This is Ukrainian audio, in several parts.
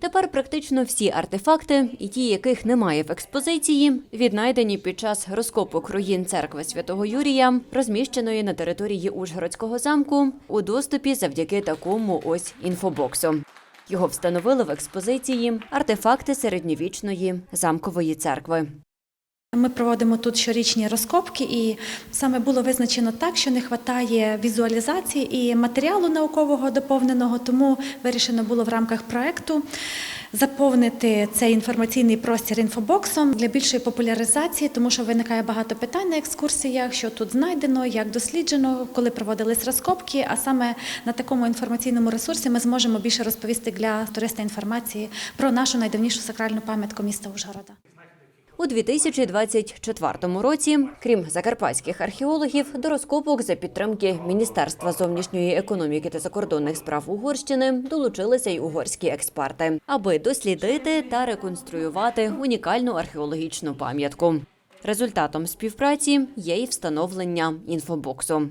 Тепер практично всі артефакти, і ті, яких немає в експозиції, віднайдені під час розкопок руїн церкви святого Юрія, розміщеної на території Ужгородського замку, у доступі завдяки такому ось інфобоксу. Його встановили в експозиції артефакти середньовічної замкової церкви. Ми проводимо тут щорічні розкопки, і саме було визначено так, що не вистачає візуалізації і матеріалу наукового доповненого, тому вирішено було в рамках проекту заповнити цей інформаційний простір інфобоксом для більшої популяризації, тому що виникає багато питань на екскурсіях, що тут знайдено, як досліджено, коли проводились розкопки. А саме на такому інформаційному ресурсі ми зможемо більше розповісти для туриста інформації про нашу найдавнішу сакральну пам'ятку міста Ужгорода. У 2024 році, крім закарпатських археологів, до розкопок за підтримки Міністерства зовнішньої економіки та закордонних справ Угорщини долучилися й угорські експерти, аби дослідити та реконструювати унікальну археологічну пам'ятку. Результатом співпраці є й встановлення інфобоксу.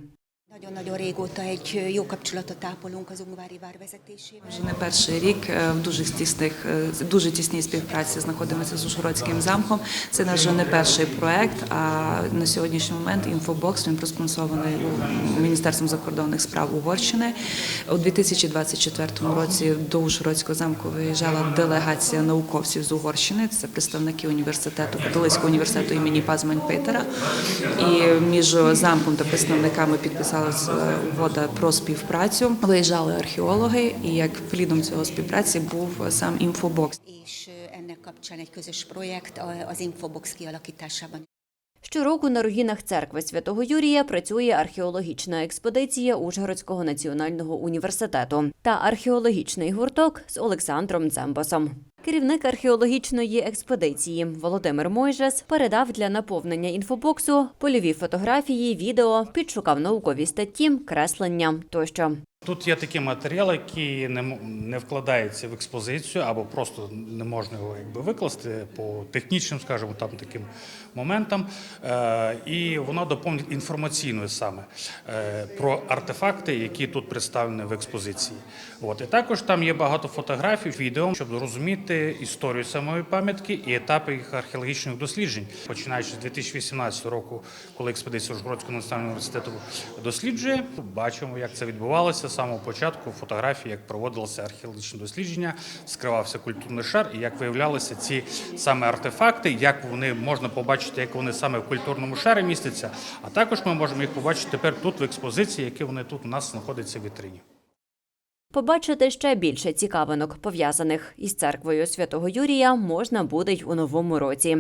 Nagyon-nagyon régóta egy jó kapcsolatot ápolunk az Ungvári vár vezetésével. Вже не перший рік в дуже тісних, дуже тісній співпраці знаходимося з Ужгородським замком. Це наш не перший проект. А на сьогоднішній момент інфобокс він проспонсований Міністерством закордонних справ Угорщини. У 2024 році до Ужгородського замку виїжджала делегація науковців з Угорщини. Це представники університету католицького університету імені Пазмань Петера. І між замком та представниками підписалася угода про співпрацю. Виїжджали археологи, і як плідом цього співпраці був сам інфобокс. Kialakításában. Щороку на руїнах церкви святого Юрія працює археологічна експедиція Ужгородського національного університету та археологічний гурток з Олександром Дзембосом. Керівник археологічної експедиції Володимир Мойжес передав для наповнення інфобоксу польові фотографії, відео, підшукав наукові статті, креслення тощо. Тут є такі матеріали, які не, не вкладаються в експозицію або просто не можна його якби викласти по технічним, скажімо, там таким моментам. Е, і воно доповнить інформаційною саме е, про артефакти, які тут представлені в експозиції. От і також там є багато фотографій, відео, щоб розуміти історію самої пам'ятки і етапи їх археологічних досліджень, починаючи з 2018 року, коли експедиція Ужгородського національного університету досліджує. Бачимо, як це відбувалося самого початку. Фотографії, як проводилося археологічне дослідження, скривався культурний шар, і як виявлялися ці саме артефакти, як вони можна побачити, як вони саме в культурному шарі містяться. А також ми можемо їх побачити тепер тут в експозиції, які вони тут у нас знаходяться в вітрині. Побачити ще більше цікавинок, пов'язаних із церквою святого Юрія, можна буде й у новому році.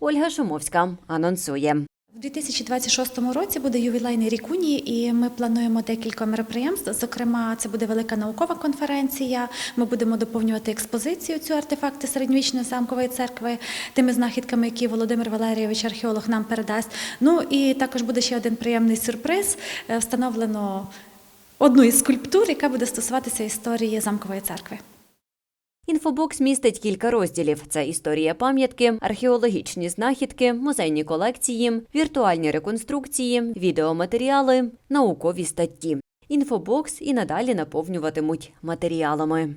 Ольга Шумовська анонсує. У 2026 році буде ювілейний рік унії, і ми плануємо декілька мероприємств. Зокрема, це буде велика наукова конференція. Ми будемо доповнювати експозицію цю артефакти середньовічної замкової церкви тими знахідками, які Володимир Валерійович, археолог, нам передасть. Ну і також буде ще один приємний сюрприз. Е, Встановлено одну із скульптур, яка буде стосуватися історії замкової церкви. Інфобокс містить кілька розділів: це історія пам'ятки, археологічні знахідки, музейні колекції, віртуальні реконструкції, відеоматеріали, наукові статті. Інфобокс і надалі наповнюватимуть матеріалами.